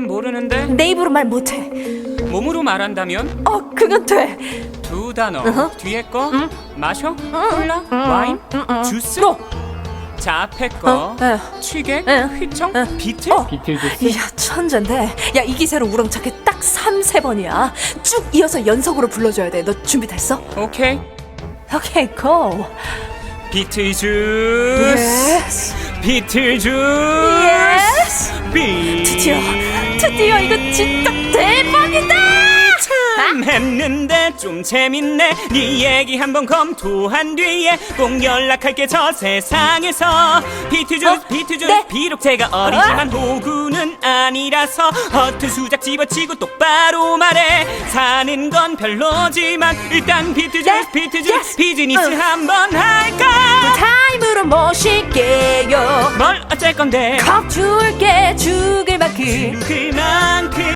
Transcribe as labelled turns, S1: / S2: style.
S1: 모르는데
S2: 내 입으로 말 못해.
S1: 몸으로 말한다면
S2: 어, 그건 돼.
S1: 두 단어
S2: 어허.
S1: 뒤에 거 마셔 콜라 와인 주스
S2: 어,
S1: 자 앞에 거
S2: 어, 에.
S1: 취객
S2: 에.
S1: 휘청 비틀
S2: 어.
S3: 비틀주스
S2: 야, 천재인데. 야, 이 기세로 우렁차게 딱 3, 세번이야쭉 이어서 연속으로 불러줘야 돼. 너 준비됐어?
S1: 오케이
S2: 오케이, 고.
S1: 비틀 주스
S2: 예스.
S1: 비틀 주스
S2: 예스.
S1: 비
S2: 드디어, 이거 진짜 대박이다!
S1: 참 했는데 좀 재밌네 네 얘기 한번 검토한 뒤에 꼭 연락할게 저 세상에서 비트주스
S2: 어?
S1: 비트주스
S2: 네.
S1: 비록 제가 어리지만 호구는 아니라서 허튼 수작 집어치고 똑바로 말해 사는 건 별로지만 일단 비트주스
S2: 네.
S1: 비트주스
S2: Yes.
S1: 비즈니스
S2: 응.
S1: 한번 할까
S2: 타임으로.
S1: 뭘 어쩔 건데
S2: 겁 줄게 죽을 만큼.
S1: 그만